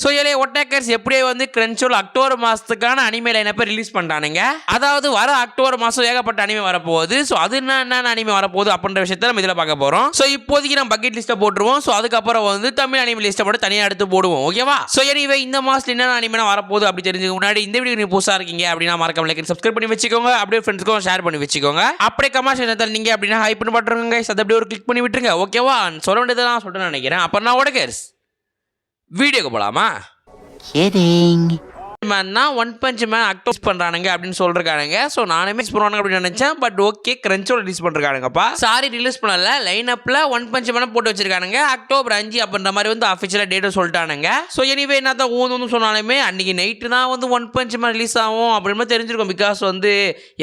So இதில் ஒட்டேக்கர்ஸ் எப்படியே வந்து கிரென்சோல் அக்டோபர் மாதத்துக்கான அனிமையில் லைனப்பை ரிலீஸ் பண்ணிட்டானுங்க அதாவது வர அக்டோபர் மாதம் ஏகப்பட்ட அனிமே வரப்போகுது. ஸோ அது என்ன என்னென்ன அனிமே வரப்போகுது அப்படின்ற விஷயத்த நம்ம இதில் பார்க்க போகிறோம் ஸோ இப்போதைக்கு நம்ம பக்கெட் லிஸ்ட்டை போட்டுருவோம். ஸோ அதுக்கப்புறம் வந்து தமிழ் அனிமே லிஸ்ட்டை மட்டும் தனியாக எடுத்து போடுவோம். ஓகேவா ஸோ எனவே இந்த மாதத்தில் என்னென்ன அனிமே வரப்போகுது அப்படி தெரிஞ்சுக்க முன்னாடி இந்த வீடியோ நீங்கள் புதுசாக இருக்கீங்க அப்படின்னா மறக்காம லைக் சப்ஸ்கிரைப் பண்ணி வச்சுக்கோங்க. அப்படியே ஃப்ரெண்ட்ஸ்க்கும் ஷேர் பண்ணி வச்சுக்கோங்க. அப்படியே கமெண்ட் செக்ஷன் நீங்கள் அப்படின்னா ஹைப் பண்ணி பட்டுருங்க guys. அப்படியே ஒரு கிளிக் பண்ணி விட்டுருங்க. ஓகேவா சொல்ல வேண்டியதெல்லாம் சொல்லணும்னு நினைக்கிறேன். அப்புறம் நான் உடகர்ஸ் வீடியோக்கு போகலாமா மேன் தான் ஒன் பஞ்ச் மேன் அக்டோஸ் பண்ணுறானுங்க அப்படின்னு சொல்லிருக்கானுங்க. ஸோ நானுமே பண்ணுவானுங்க அப்படின்னு நினச்சேன். பட் ஓகே கிரன்ச்சோட ரிலீஸ் பண்ணிருக்கானுங்கப்பா. சாரி ரிலீஸ் பண்ணல. லைன் அப்பில் ஒன் பஞ்ச் மேனை போட்டு வச்சிருக்கானுங்க. அக்டோபர் அஞ்சு அப்படின்ற மாதிரி வந்து அஃபிஷியலாக டேட்டை சொல்லிட்டானுங்க. ஸோ எனிவே என்ன தான் ஊந்து சொன்னாலுமே அன்றைக்கி நைட்டு தான் வந்து ஒன் பஞ்ச் மேன் ரிலீஸ் ஆகும் அப்படின்னு தெரிஞ்சிருக்கும். பிகாஸ் வந்து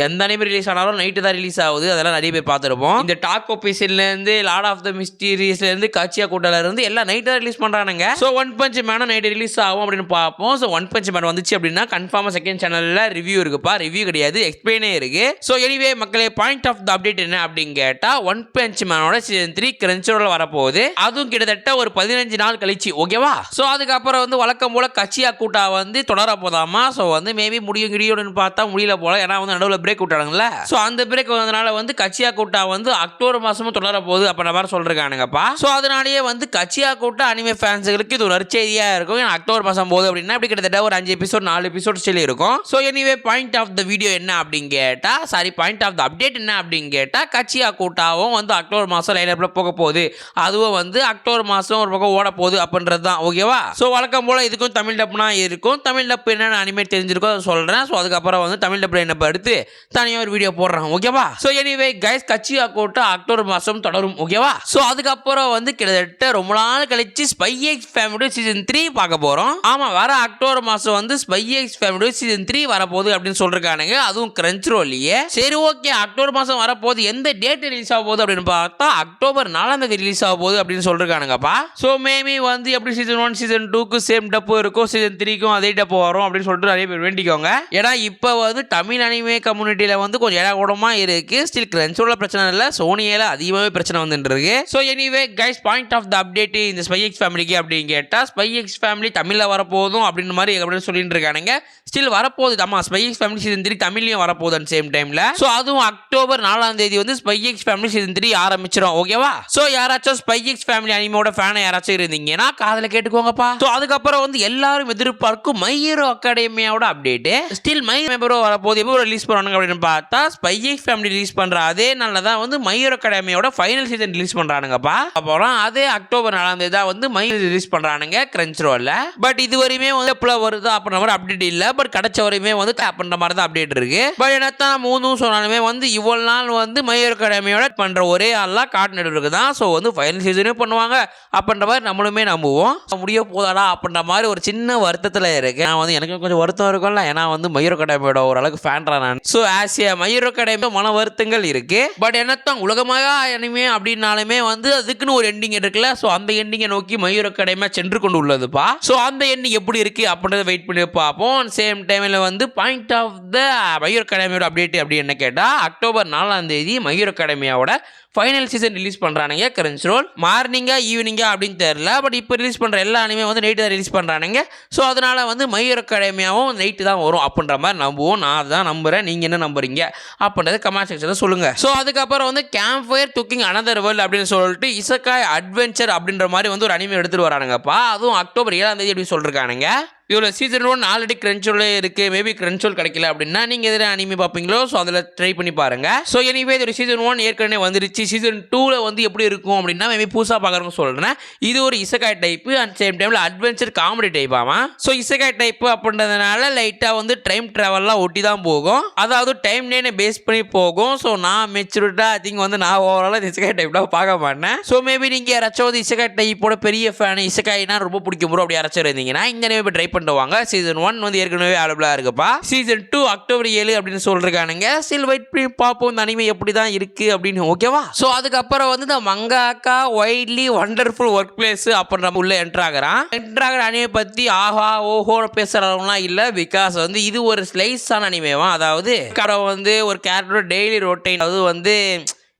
எந்த அனிமே ரிலீஸ் ஆனாலும் நைட்டு தான் ரிலீஸ் ஆகுது. அதெல்லாம் நிறைய பேர் பார்த்துருப்போம். இந்த டாக் இருந்து லார்ட் ஆஃப் த மிஸ்டீரியஸ்லேருந்து காச்சியா கூட்டாலருந்து எல்லாம் நைட்டு தான் ரிலீஸ் பண்ணுறானுங்க ஸோ ஒன் பஞ்ச் மேனும் நைட்டு ரிலீஸ் ஆகும் அப்படின்னு பார்ப்போம். ஸோ ஒன் பஞ்ச் மேன் வந்துச்சு அப்படின்னா கன்ஃபார்மாக செகண்ட் சேனலில் ரிவ்யூ இருக்குப்பா. ரிவ்யூ கிடையாது எக்ஸ்பிளைனே இருக்கு. ஸோ எனிவே மக்களே பாயிண்ட் ஆஃப் த அப்டேட் என்ன அப்படின்னு கேட்டால் ஒன் பஞ்ச் மேனோட சீசன் த்ரீ கிரன்ச்சோட வரப்போகுது. அதுவும் கிட்டத்தட்ட ஒரு பதினஞ்சு நாள் கழிச்சு ஓகேவா ஸோ அதுக்கப்புறம் வந்து வழக்கம் போல கட்சியா கூட்டா வந்து தொடர போதாமா? ஸோ வந்து மேபி முடியும் கிடியோன்னு பார்த்தா முடியல போல. ஏன்னா வந்து நடுவில் பிரேக் விட்டானுங்களே ஸோ அந்த பிரேக் வந்ததுனால வந்து கட்சியா கூட்டா வந்து அக்டோபர் மாசமும் தொடர போகுது அப்படின்ற மாதிரி சொல்றானுங்கப்பா ஸோ அதனாலேயே வந்து கட்சியா கூட்டா அனிமே ஃபேன்ஸுகளுக்கு இது ஒரு நற்செய்தியாக இருக்கும். ஏன்னா அக்டோபர் மாதம் போகுது அப்படின்னா அப்படி கிட்டத்தட்ட ஒரு அஞ்சு எபிசோட் நாலு எபிசோட் ஸ்டில் இருக்கும் so anyway point of the video என்ன அப்படின்னு கேட்டால் sorry point of the update என்ன அப்படின்னு கேட்டால் கட்சியா கூட்டாவும் வந்து அக்டோபர் மாதம் லைனப்பில் போக போகுது. அதுவும் வந்து அக்டோபர் மாதம் ஒரு பக்கம் ஓட போகுது அப்படின்றது தான் ஓகேவா ஸோ வழக்கம் போல் இதுக்கும் தமிழ் டப்னா இருக்கும். தமிழ் டப் என்னென்ன அனிமே தெரிஞ்சிருக்கோ அதை சொல்கிறேன் ஸோ அதுக்கப்புறம் வந்து தமிழ் டப் என்ன எடுத்து தனியாக ஒரு வீடியோ போடுறேன் ஓகேவா ஸோ எனிவே கைஸ் கட்சியா கூட்டம் அக்டோபர் மாதம் தொடரும் ஓகேவா ஸோ அதுக்கப்புறம் வந்து கிட்டத்தட்ட ரொம்ப நாள் கழிச்சு spy X family season three பார்க்க போகிறோம் ஆமாம் வர அக்டோபர் மாதம் வந்து spy X family season three வரப்போகுது அப்படின்னு சொல்லிருக்கானுங்க. அதுவும் கிரஞ்ச் ரோல்லையே சரி ஓகே அக்டோபர் மாதம் வரப்போகுது. எந்த டேட் ரிலீஸ் ஆக போகுது அப்படின்னு பார்த்தா அக்டோபர் நாலாம் தேதி ரிலீஸ் ஆக போகுது அப்படின்னு சொல்லிருக்கானுங்கப்பா. ஸோ மேபி வந்து எப்படி சீசன் ஒன் சீசன் டூக்கு சேம் டப்பு இருக்கும் சீசன் த்ரீக்கும் அதே டப்பு வரும் அப்படின்னு சொல்லிட்டு நிறைய பேர் வேண்டிக்கோங்க. ஏன்னா இப்போ வந்து தமிழ் அனிமே கம்யூனிட்டியில் வந்து கொஞ்சம் இடக்கூடமா இருக்கு. ஸ்டில் கிரன்ச்சோட பிரச்சனை இல்லை சோனியில அதிகமாகவே பிரச்சனை வந்துட்டு இருக்கு. So anyway guys point of the update இந்த ஸ்பை எக்ஸ் ஃபேமிலிக்கு அப்படின்னு கேட்டால் ஸ்பை எக்ஸ் ஃபேமிலி தமிழில் வரப்போதும் அப்படின்னு மாதிரி அப்படின்னு சொல்லிட்டு இருக்கானுங்க ஸ்டில் வரப்போகுது. ஆமாம் ஸ்பை ஃபேமிலி சீசன் த்ரீ தமிழ்லையும் வரப்போகுது அட் சேம் டைமில் ஸோ அதுவும் அக்டோபர் நாலாம் தேதி வந்து ஸ்பைஎக்ஸ் ஃபேமிலி சீசன் த்ரீ ஆரம்பிச்சிடும் ஓகேவா ஸோ யாராச்சும் ஸ்பை எக்ஸ் ஃபேமிலி அனிமோட ஃபேனை யாராச்சும் இருந்தீங்கன்னா காதில் கேட்டுக்கோங்கப்பா. ஸோ அதுக்கப்புறம் வந்து எல்லாரும் எதிர்பார்க்கும் மையரோ அகாடமியோட அகாடமியாவோட அப்டேட் ஸ்டில் மை மெம்பரோ வரப்போது எப்போ ரிலீஸ் பண்ணுவாங்க அப்படின்னு பார்த்தா ஸ்பைஎக்ஸ் ஃபேமிலி ரிலீஸ் பண்ற அதே நாளில் தான் வந்து மை அகாடமியோட ஃபைனல் சீசன் ரிலீஸ் பண்ணுறானுங்கப்பா அப்புறம் அதே அக்டோபர் நாலாம் தேதி தான் வந்து மை ரிலீஸ் பண்றானுங்க கிரன்ச் ரோலில் பட் இது வரையுமே வந்து எப்போ வருதோ அப்புறம் மாதிரி அப்டேட் இல்லை பட் கிடைச்ச வரையுமே வந்து அப்படின்ற மாதிரி தான் அப்டேட் இருக்கு. பட் என்னத்தான் மூணும் சொன்னாலுமே வந்து இவ்வளவு நாள் வந்து மயூர் அகாடமியோட பண்ற ஒரே ஆள்லாம் காட்டு நடுவருக்கு தான். ஸோ வந்து ஃபைனல் சீசனே பண்ணுவாங்க. அப்படின்ற மாதிரி நம்மளுமே நம்புவோம். முடிய போதாடா அப்படின்ற மாதிரி ஒரு சின்ன வருத்தத்தில் இருக்கு நான் வந்து எனக்கு கொஞ்சம் வருத்தம் இருக்கும்ல. ஏன்னா வந்து மயூர் அகாடமியோட ஓரளவுக்கு ஃபேன்ரா நான். ஸோ ஆஸ் மயூர் அகாடமியோட மன வருத்தங்கள் இருக்கு. பட் என்னத்தான் உலகமாக அனிமே அப்படின்னாலுமே வந்து அதுக்குன்னு ஒரு எண்டிங் இருக்குல்ல. ஸோ அந்த எண்டிங்கை நோக்கி மயூர் அகாடமியா சென்று கொண்டு உள்ளதுப்பா. ஸோ அந்த எண்டிங் எப்படி இருக்கு அப்படின்றத வெயிட் பண்ணி பார்ப்போம். சேம் டைமில் வந்து பாயிண்ட் ஆஃப் த மயூர் அகாடமியோட அப்டேட் அப்படி என்ன கேட்டால் அக்டோபர் நாலாம் தேதி மயூர் அகாடமியாவோட ஃபைனல் சீசன் ரிலீஸ் பண்ணுறானுங்க கரன்ஸ் ரோல் மார்னிங்கா ஈவினிங்கா அப்படின்னு தெரில பட் இப்போ ரிலீஸ் பண்ணுற எல்லா அனிமே வந்து நைட்டு தான் ரிலீஸ் பண்ணுறானுங்க ஸோ அதனால் வந்து மயூர் அகாடமியாவும் நைட்டு தான் வரும் அப்படின்ற மாதிரி நம்புவோம். நான் தான் நம்புகிறேன் நீங்கள் என்ன நம்புறீங்க? அப்படின்றத கமெண்ட் செக்ஷனில் சொல்லுங்கள் ஸோ அதுக்கப்புறம் வந்து campfire cooking another world அப்படின்னு சொல்லிட்டு இசக்காய் அட்வென்ச்சர் அப்படின்ற மாதிரி வந்து ஒரு அனிமே எடுத்துகிட்டு வரானுங்கப்பா. அதுவும் அக்டோபர் ஏழாம் தேதி அப்படின்னு சொல்லியிருக்கானுங்க இவ்வளோ சீசன் ஒன் ஆல்ரெடி கிரென்ச்சோலே இருக்குது மேபி கிரென்சோல் கிடைக்கல அப்படின்னா நீங்கள் எதில் அனிமே பார்ப்பீங்களோ ஸோ அதில் ட்ரை பண்ணி பாருங்க. ஸோ எனிவே இது ஒரு சீசன் ஒன் ஏற்கனவே வந்துருச்சு. சீசன் டூவில் வந்து எப்படி இருக்கும் அப்படின்னா மேபி புதுசாக பார்க்குறவங்க சொல்கிறேன் இது ஒரு இசகாய் டைப்பு அண்ட் சேம் டைமில் அட்வென்ச்சர் காமெடி டைப் ஆமாம் ஸோ இசகாய் டைப்பு அப்படின்றதுனால லைட்டாக வந்து டைம் ட்ராவல்லாம் ஒட்டி தான் போகும். அதாவது டைம் லைனை பேஸ் பண்ணி போகும். ஸோ நான் மெச்சூரிட்டாக ஐ திங்க் வந்து நான் ஓவராலாக இசக்காய் டைப்லாம் பார்க்க மாட்டேன். ஸோ மேபி நீங்கள் யாராச்சும் வந்து இசகாய் டைப்போட பெரிய ஃபேன் இசகாய்னா ரொம்ப பிடிக்கும் ப்ரோ அப்படி யாராச்சும் இருந்தீங்கன்னா இந்த நேம் ட்ரை பண்ணுவாங்க. சீசன் ஒன் வந்து ஏற்கனவே அவைலபிளாக இருக்குப்பா. சீசன் டூ அக்டோபர் ஏழு அப்படின்னு சொல்லிருக்கானுங்க. ஸ்டில் வெயிட் பண்ணி பார்ப்போம். இந்த அனிமே எப்படி தான் இருக்குது அப்படின்னு ஓகேவா ஸோ அதுக்கப்புறம் வந்து இந்த மங்காக்கா ஒய்ட்லி வண்டர்ஃபுல் ஒர்க் பிளேஸ் அப்படின்ற உள்ள என்ட்ரு ஆகிறான். என்ட்ரு ஆகிற அனிமே பற்றி ஆஹா ஓஹோன்னு பேசுகிறவங்களாம் இல்லை. பிகாஸ் வந்து இது ஒரு ஸ்லைஸான அனிமேவா அதாவது கடை வந்து ஒரு கேரக்டர் டெய்லி ரொட்டைன் அது வந்து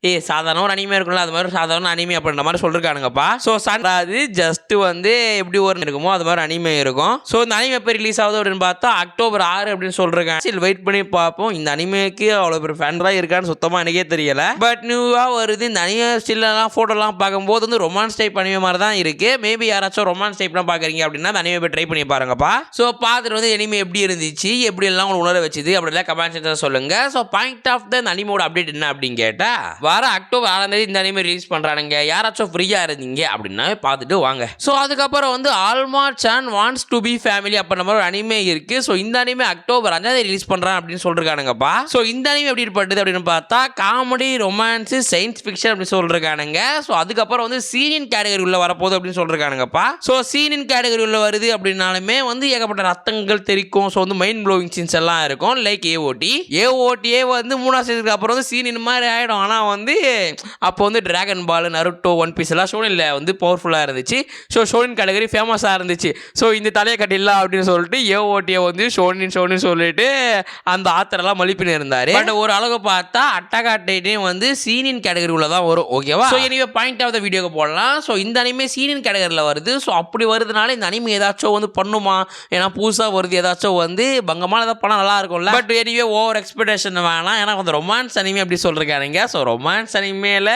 ஏ சாதாரண ஒரு அனிமே இருக்கும்ல அது மாதிரி சாதாரண அனிமே அப்படின்ற மாதிரி சொல்லிருக்கானுங்கப்பா. ஸோ அது ஜஸ்ட் வந்து எப்படி ஒரு இருக்குமோ அது மாதிரி அனிமே இருக்கும். ஸோ இந்த அனிமே எப்போ ரிலீஸ் ஆகுது அப்படின்னு பார்த்தா அக்டோபர் ஆறு அப்படின்னு சொல்றாங்க சரி வெயிட் பண்ணி பார்ப்போம். இந்த அனிமைக்கு அவ்வளோ பெரிய ஃபேன்லாம் இருக்கான்னு சுத்தமாக எனக்கே தெரியல. பட் நியூவாக வருது. இந்த அனிமே ஸ்டில்லாம் ஃபோட்டோலாம் பார்க்கும்போது வந்து ரொமான்ஸ் டைப் அனிமை மாதிரி தான் இருக்கு. மேபி யாராச்சும் ரொமான்ஸ் டைப்லாம் பார்க்குறீங்க அப்படின்னா அந்த அனிமே போய் ட்ரை பண்ணி பாருங்கப்பா. ஸோ பார்த்துட்டு வந்து அனிமை எப்படி இருந்துச்சு எப்படி எல்லாம் உங்களுக்கு உணர வச்சுது அப்படிலாம் கமெண்ட் செக்ஷன் சொல்லுங்க. ஸோ பாயிண்ட் ஆஃப் த அனிமோட அப்டேட் என்ன அப்படின்னு கேட்டால் வர அக்டோபர் ஆறாம் தேதி இந்த அனிமே ரிலீஸ் பண்றானுங்க. யாராச்சும் ஃப்ரீயா இருந்தீங்க அப்படின்னா பார்த்துட்டு வாங்க. ஸோ அதுக்கப்புறம் வந்து ஆல்மா சான் வாண்ட்ஸ் டு பி ஃபேமிலி அப்படின்ற மாதிரி ஒரு அனிமே இருக்கு. ஸோ இந்த அனிமே அக்டோபர் அஞ்சாம் தேதி ரிலீஸ் பண்றான் அப்படின்னு சொல்லிருக்கானுங்கப்பா. ஸோ இந்த அனிமே எப்படி படுது அப்படின்னு பார்த்தா காமெடி ரொமான்ஸ் சயின்ஸ் ஃபிக்ஷன் அப்படின்னு சொல்லிருக்கானுங்க. ஸோ அதுக்கப்புறம் வந்து சீனியன் கேட்டகரி உள்ள வரப்போகுது அப்படின்னு சொல்லிருக்கானுங்கப்பா. ஸோ சீனியன் கேட்டகரி உள்ள வருது அப்படின்னாலுமே வந்து ஏகப்பட்ட ரத்தங்கள் தெரிக்கும் ஸோ வந்து மைண்ட் ப்ளோவிங் சீன்ஸ் எல்லாம் இருக்கும். லைக் ஏஓடி ஏஓடியே வந்து மூணாவது சீசனுக்கு அப்புறம் வந்து சீனியன் மாதிரி ஆகிடும் ஆனால் வந்து அப்போ வந்து Dragon Ball Naruto One Piece எல்லாம் ஷோனில் வந்து பவர்ஃபுல்லாக இருந்துச்சு. ஸோ ஷோனின் கேட்டகரி ஃபேமஸாக இருந்துச்சு. ஸோ இந்த தலையை கட்டிடலாம் அப்படின்னு சொல்லிட்டு ஏஓடியை வந்து ஷோனின் ஷோனின் சொல்லிட்டு அந்த ஆத்தரெல்லாம் மலிப்பின்னு இருந்தார். பட் ஒரு அளவு பார்த்தா அட்டகாட்டைனே வந்து சீனியன் கேட்டகரி உள்ள தான் வரும் ஓகேவா so anyway point of the வீடியோக்கு போடலாம். ஸோ இந்த அனிமே சீனியன் கேட்டகரியில் வருது. ஸோ அப்படி வருதுனால இந்த அனிமே ஏதாச்சும் வந்து பண்ணுமா? ஏன்னா புதுசாக வருது ஏதாச்சும் வந்து பங்கமான ஏதாவது படம் நல்லா இருக்கும்ல. பட் எனிவே ஓவர் எக்ஸ்பெக்டேஷன் வேணாம். ஏன்னா கொஞ்சம் ரொமான்ஸ் அனிமே அப்படி சொல்லிருக்காருங்க ஸோ ரொமான்ஸ் அனிமேல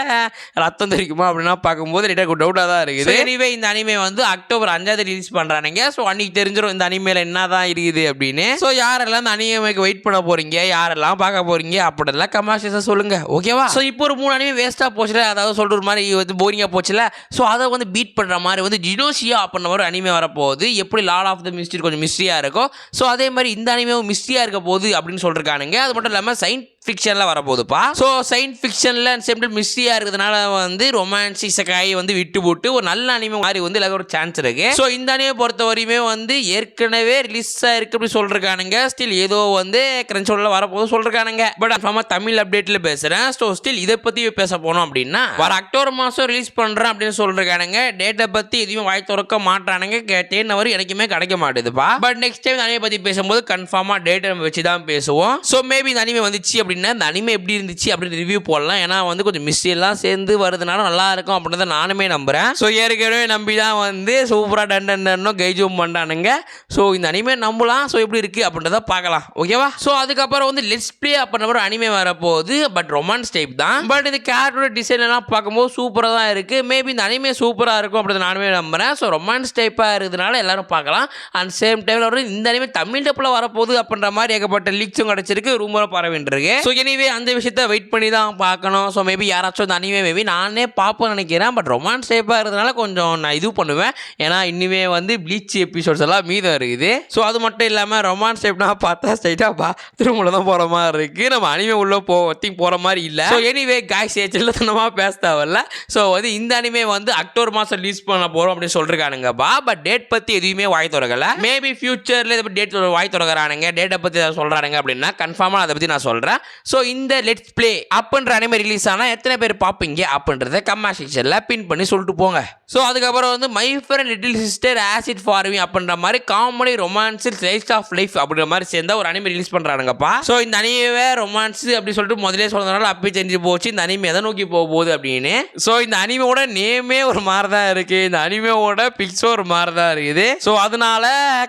ரத்தம் தெரிக்குமா அப்படின்னா பார்க்கும்போது லைட்டாக டவுட்டாக தான் இருக்குது. எனிவே இந்த அனிமே வந்து அக்டோபர் அஞ்சாவது ரிலீஸ் பண்ணுறானுங்க ஸோ அன்னைக்கு தெரிஞ்சிடும் இந்த அனிமேல என்ன தான் இருக்குது அப்படின்னு. ஸோ யாரெல்லாம் இந்த அனிமேக்கு வெயிட் பண்ண போறீங்க யாரெல்லாம் பார்க்க போறீங்க அப்படிலாம் கமாஷியஸாக சொல்லுங்க. ஓகேவா ஸோ இப்போ ஒரு மூணு அனிமே வேஸ்ட்டாக போச்சுல அதாவது ஒரு மாதிரி வந்து போரிங்காக போச்சுல. ஸோ அதை வந்து பீட் பண்ணுற மாதிரி வந்து ஜினோசியா அப்படின்ற ஒரு அனிமே வரப்போகுது. எப்படி லார்ட் ஆஃப் த மிஸ்ட்ரி கொஞ்சம் மிஸ்ட்ரியாக இருக்கும் ஸோ அதே மாதிரி இந்த அனிமேவும் மிஸ்ட்ரியாக இருக்க போகுது அப்படின்னு சொல்லிருக்கானுங்க. அது மட்டும் இல்லாமல் சயின்ஸ் ஃபிக்ஷனில் வரப்போகுதுப்பா. ஸோ சயின்ஸ் ஃபிக்ஷனில் செம்டில் மிஸ்ட்ரியாக இருக்கிறதுனால வந்து ரொமான்ஸ் இசக்காயை வந்து விட்டு போட்டு ஒரு நல்ல அனிமே மாதிரி வந்து எல்லாரும் ஒரு சான்ஸ் இருக்கு. ஸோ இந்த அனிமே பொறுத்த வரையுமே வந்து ஏற்கனவே ரிலீஸ் ஆயிருக்கு அப்படி சொல்லிருக்கானுங்க. ஸ்டில் ஏதோ வந்து கிரன்சோலில் வரப்போது சொல்லிருக்கானுங்க. பட் அப்புறமா தமிழ் அப்டேட்டில் பேசுகிறேன் ஸோ ஸ்டில் இதை பற்றி பேச போனோம் அப்படின்னா வர அக்டோபர் மாதம் ரிலீஸ் பண்ணுறேன் அப்படின்னு சொல்லிருக்கானுங்க. டேட்டை பற்றி எதுவுமே வாய் திறக்க மாட்டானுங்க. கேட்டேன் அவர் எனக்குமே கிடைக்க மாட்டேதுப்பா. பட் நெக்ஸ்ட் டைம் அனிமே பற்றி பேசும்போது கன்ஃபார்மாக டேட்டை நம்ம வச்சு தான் பேசுவோம். ஸோ மேபி இந்த அனிமே வந்துச்சு அப்படின்னா இந்த அனிமே எப்படி இருந்துச்சு அப்படின்னு ரிவ்யூ போடலாம். ஏன்னா வந்து கொஞ்சம் மிஸ்டேக்லாம் சேர்ந்து வருதுனால நல்லா இருக்கும் அப்படின்றத நானுமே நம்புறேன். ஸோ ஏற்கனவே நம்பி தான் வந்து சூப்பராக டன் டன் கைஜூம் பண்ணானுங்க ஸோ இந்த அனிமே நம்பலாம். ஸோ எப்படி இருக்குது அப்படின்றத பார்க்கலாம். ஓகேவா ஸோ அதுக்கப்புறம் வந்து லெட்ஸ் ப்ளே அப்படின்ற ஒரு அனிமே வரப்போகுது. பட் ரொமான்ஸ் டைப் தான். பட் இந்த கேரக்டரோட டிசைன் எல்லாம் பார்க்கும்போது சூப்பராக தான் இருக்குது மேபி இந்த அனிமே சூப்பராக இருக்கும் அப்படின்றத நானுமே நம்புறேன். ஸோ ரொமான்ஸ் டைப்பாக இருக்கிறதுனால எல்லாரும் பார்க்கலாம். அண்ட் சேம் டைமில் வந்து இந்த அனிமே தமிழ் டப்பில் வரப்போகுது அப்படின்ற மாதிரி ஏகப்பட்ட லீக்ஸும் கிடச்சிருக்கு. ரூமரும் பரவின்றிருக்கு ஸோ எனிவே அந்த விஷயத்த வெயிட் பண்ணி தான் பார்க்கணும். ஸோ மேபி யாராச்சும் இந்த அனிமே மேபி நானே பார்ப்போம் நினைக்கிறேன். பட் ரொமான்ஸ் டைப்பாக இருக்கிறதுனால கொஞ்சம் நான் இது பண்ணுவேன். ஏன்னா இன்னுமே வந்து ப்ளீச் எபிசோட்ஸ் எல்லாம் மீதம் இருக்குது. ஸோ அது மட்டும் இல்லாமல் ரொமான்ஸ் டைப்னா பார்த்தா ஸ்ட்ரைட்டாக பா திருமூல தான் போகிற மாதிரி இருக்குது நம்ம அனிமே உள்ளே போ ஒத்திங் போகிற மாதிரி இல்லை. ஸோ எனிவே காய்ஸ் சில்லத்தனமாக பேச தேவையில்ல. ஸோ வந்து இந்த அனிமே வந்து அக்டோபர் மாதம் ரிலீஸ் பண்ண போகிறோம் அப்படின்னு சொல்லிருக்கானுங்கப்பா பட் டேட் பற்றி எதுவுமே வாய் திறக்கல. மேபி ஃபியூச்சரில் இதை டேட் வாய் திறக்கிறானுங்க. டேட்டை பற்றி ஏதாவது சொல்கிறானுங்க அப்படின்னா கன்ஃபார்மாக அதை பற்றி நான் சொல்கிறேன் ஸோ இந்த லெட்ஸ் பிளே அப்படின்ற அனிமே ரிலீஸ் ஆனால் எத்தனை பேர் பார்ப்பீங்க? அப்படின்றத கம்மா செக்ஷனில் பின் பண்ணி சொல்லிட்டு போங்க. ஸோ அதுக்கப்புறம் வந்து my friend little sister has it for me அப்படின்ற மாதிரி comedy romance slice of life அப்படின்ற மாதிரி சேர்ந்தா ஒரு அனிமே ரிலீஸ் பண்ணுறாங்கப்பா ஸோ இந்த அனிமே ரொமான்ஸ் அப்படி சொல்லிட்டு முதலே சொன்னதுனால அப்பயே தெரிஞ்சு போச்சு. இந்த அனிமே எதை நோக்கி போக போகுது அப்படின்னு. ஸோ இந்த அனிமோட நேமே ஒரு மாதிரி தான் இருக்குது இந்த அனிமேவோட பிக்ஸும் ஒரு மாதிரி தான் இருக்குது. ஸோ அதனால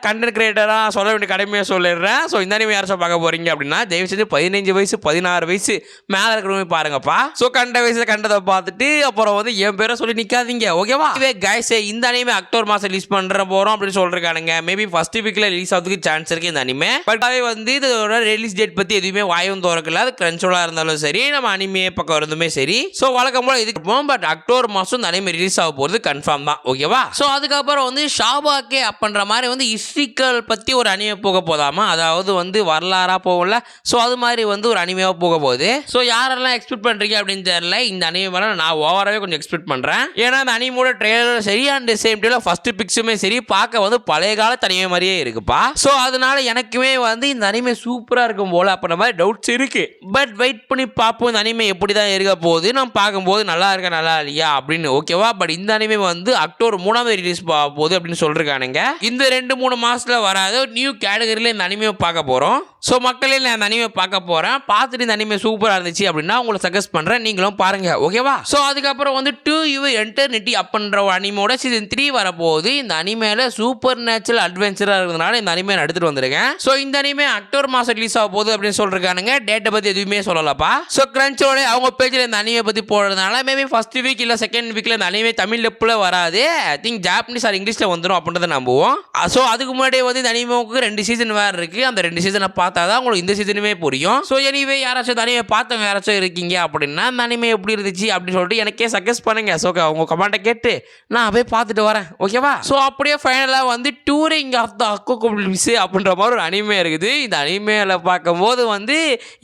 கண்டென்ட் கிரியேட்டராக சொல்ல வேண்டிய கடமையை சொல்லிடுறேன். ஸோ இந்த அனிமே யாராச்சும் பார்க்க போகிறீங்க அப்படின்னா தயவு செஞ்சு பதினஞ்சு வயசு பதினாறு வயசு மேலே இருக்கிறவங்க பாருங்கப்பா. ஸோ கண்ட வயசுல கண்டதை பார்த்துட்டு அப்புறம் வந்து என் பேரை சொல்லி நிற்காதீங்க ஓகேவா இதுவே கைஸ் இந்த அனிமே அக்டோபர் மாதம் ரிலீஸ் பண்ணுற போகிறோம் அப்படின்னு சொல்லிருக்கானுங்க. மேபி ஃபர்ஸ்ட் வீக்கில் ரிலீஸ் ஆகிறதுக்கு சான்ஸ் இருக்கு இந்த அனிமே பட் அவை வந்து இதோட ரிலீஸ் டேட் பற்றி எதுவுமே வாயும் திறக்கல. அது கிரன்ச்சோலாக இருந்தாலும் சரி நம்ம அனிமே பக்கம் இருந்துமே சரி. ஸோ வழக்கம் போல இதுக்கு போகும் பட் அக்டோபர் மாதம் இந்த அனிமே ரிலீஸ் ஆக போகிறது கன்ஃபார்ம் தான். ஓகேவா ஸோ அதுக்கப்புறம் வந்து ஷாபாக்கே அப்படின்ற மாதிரி வந்து ஹிஸ்ட்ரிக்கல் பற்றி ஒரு அனிமே போக போதாமா? அதாவது வந்து வரலாறாக போகல ஸோ அது மாதிரி வந்து ஒரு அனிமேவாக போக போகுது. ஸோ யாரெல்லாம் எக்ஸ்பெக்ட் பண்ணுறீங்க அப்படின்னு தெரியல இந்த அனிமே மேலே நான் ஓவராகவே கொஞ்சம் எக்ஸ்பெக்ட் பண்ணுறேன் ஏன்னா அந்த அனிமோட ட்ரெய்லரும் சரி அண்ட் சேம் டேல ஃபர்ஸ்ட் பிக்ஸுமே சரி பார்க்க வந்து பழைய கால தனிமை மாதிரியே இருக்குப்பா. ஸோ அதனால எனக்குமே வந்து இந்த அனிமே சூப்பராக இருக்கும் போல அப்படின்ற மாதிரி டவுட்ஸ் இருக்கு. பட் வெயிட் பண்ணி பார்ப்போம் இந்த அனிமே எப்படி தான் இருக்க போகுது. நம்ம பார்க்கும்போது நல்லா இருக்கா நல்லா இல்லையா அப்படின்னு ஓகேவா பட் இந்த அனிமே வந்து அக்டோபர் மூணாவது ரிலீஸ் போகுது அப்படின்னு சொல்லிருக்கானுங்க. இந்த ரெண்டு மூணு மாசத்துல வராது. நியூ கேட்டகரியில் இந்த அனிமே பார்க்க போகிறோம் ஸோ மக்களே நான் இந்த அனிமே பார்க்க போகிறேன் பார்த்துட்டு இந்த அனிமே சூப்பராக இருந்துச்சு அப்படின்னா உங்களை சஜஸ்ட் பண்ணுறேன் நீங்களும் பாருங்க ஓகேவா ஸோ அதுக்கப்புறம் வந்து டூ யூ என்டர்னிட்டி அப்படின்ற ஒரு அனிமோட சீசன் த்ரீ வரப்போகுது. இந்த அனிமேல சூப்பர் நேச்சுரல் அட்வென்ச்சராக இருக்கிறதுனால இந்த அனிமே நான் எடுத்துட்டு வந்திருக்கேன். ஸோ இந்த அனிமே அக்டோபர் மாதம் ரிலீஸ் ஆக போகுது அப்படின்னு சொல்லிருக்கானுங்க. டேட்டை பற்றி எதுவுமே சொல்லலப்பா. ஸோ கிரன்ச்சோட அவங்க பேஜில் இந்த அனிமே பற்றி போடுறதுனால மேபி ஃபர்ஸ்ட் வீக் இல்லை செகண்ட் வீக்கில் இந்த அனிமே தமிழ் டெப்பில் வராது. ஐ திங்க் ஜாப்பனீஸ் ஆர் இங்கிலீஷில் வந்துடும் அப்படின்றத நம்புவோம். Uh, ஸோ அதுக்கு முன்னாடி வந்து இந்த அனிமேவுக்கு ரெண்டு சீசன் வேறு இருக்குது அந்த ரெண்டு சீசனை பார்த்தா தான் உங்களுக்கு இந்த சீசனுமே புரியும். ஸோ எனிவே யாராச்சும் இந்த அனிமே பார்த்தவங்க யாராச்சும் இருக்கீங்க அப்படின்னா இந்த அனிமே எப்படி இருந்துச்சு அப்படின்னு சொல்லிட்டு எனக்கே சஜஸ்ட் பண்ணுங்க. ஸோ அவங்க கமெண்ட்டை கேட்டு நான் போய் பார்த்துட்டு வரேன் ஓகேவா ஸோ அப்படியே ஃபைனலாக வந்து டூரிங் ஆஃப் த அக்கோபிள்ஸ் அப்படின்ற மாதிரி ஒரு அனிமே இருக்குது. இந்த அனிமேல பார்க்கும்போது வந்து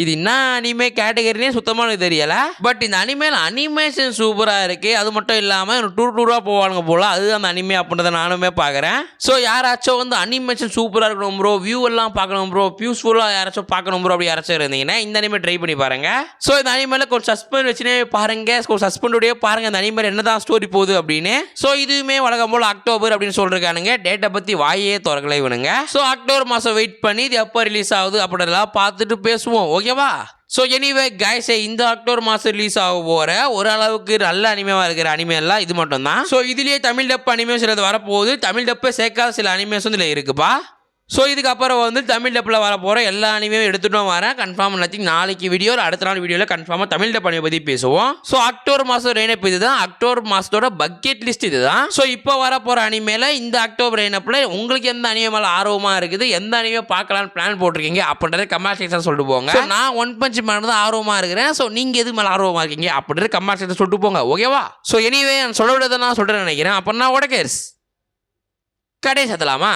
இது என்ன அனிமே கேட்டகரினே சுத்தமாக எனக்கு தெரியலை. பட் இந்த அனிமேல அனிமேஷன் சூப்பராக இருக்குது அது மட்டும் இல்லாமல் டூர் டூராக போவானுங்க போல. அது அந்த அனிமே அப்படின்றத நானுமே பார்க்குறேன். ஸோ யாராச்சும் வந்து அனிமேஷன் சூப்பராக இருக்கணும் ப்ரோ வியூ எல்லாம் பார்க்கணும் ப்ரோ பியூஸ்ஃபுல்லாக யாராச்சும் பார்க்கணும் ப்ரோ அப்படி யாராச்சும் இருந்தீங்கன்னா இந்த அனிமே ட்ரை பண்ணி பாருங்கள் ஸோ இந்த அனிமேல கொஞ்சம் சஸ்பெண்ட் வச்சுனே பாருங்கள் கொஞ்சம் சஸ்பெண்டோடய பாருங்கள் இந்த அனிமேல என்னதான் ஸ்டோரி போகுது அப்படின்னு. ஸோ இதுவுமே வழக்கம் போல் அக்டோபர் அப்படின்னு சொல்லிருக்கானுங்க. டேட்டை பற்றி வாயே திறக்கலை இவனுங்க. ஸோ அக்டோபர் மாதம் வெயிட் பண்ணி இது எப்போ ரிலீஸ் ஆகுது அப்படின்றதெல்லாம் பார்த்துட்டு பேசுவோம். ஓகேவா ஸோ எனிவே கைஸ் இந்த அக்டோபர் மாதம் ரிலீஸ் ஆக போகிற ஓரளவுக்கு நல்ல அனிமேவாக இருக்கிற அனிமே எல்லாம் இது மட்டும் தான் ஸோ இதுலேயே தமிழ் டப் அனிமே சிலது வரப்போகுது. தமிழ் டப்பை சேர்க்காத சில அனிமேஸ் வந்து இதில் இருக்குப்பா. ஸோ இதுக்கப்புறம் வந்து தமிழ் டப்பில் வர போகிற எல்லா அனிமையும் எடுத்துட்டும் வரேன். கன்ஃபார்ம் நத்திங் நாளைக்கு வீடியோ அடுத்த நாள் வீடியோவில் கன்ஃபார்மாக தமிழ் டப் அனிமை பற்றி பேசுவோம். ஸோ அக்டோபர் மாதம் ரெயினப் இதுதான். அக்டோபர் மாதத்தோட பக்கெட் லிஸ்ட் இதுதான். ஸோ இப்போ வர போகிற அனிமேல இந்த அக்டோபர் ரெயினப்பில் உங்களுக்கு எந்த அனிமே மேலே ஆர்வமாக இருக்குது எந்த அனிமே பார்க்கலான்னு பிளான் போட்டிருக்கீங்க அப்படின்றத கமெண்ட் செக்ஷன் சொல்லிட்டு போங்க. நான் ஒன் பஞ்ச் மேன் தான் ஆர்வமாக இருக்கிறேன். ஸோ நீங்கள் எது மேலே ஆர்வமாக இருக்கீங்க அப்படின்றத கமெண்ட் செக்ஷன் சொல்லிட்டு போங்க. ஓகேவா ஸோ எனிவே நான் சொல்ல விடதை நான் சொல்கிறேன் நினைக்கிறேன். அப்போ நான் உடக்கேர்ஸ் கடை சத்தலாமா?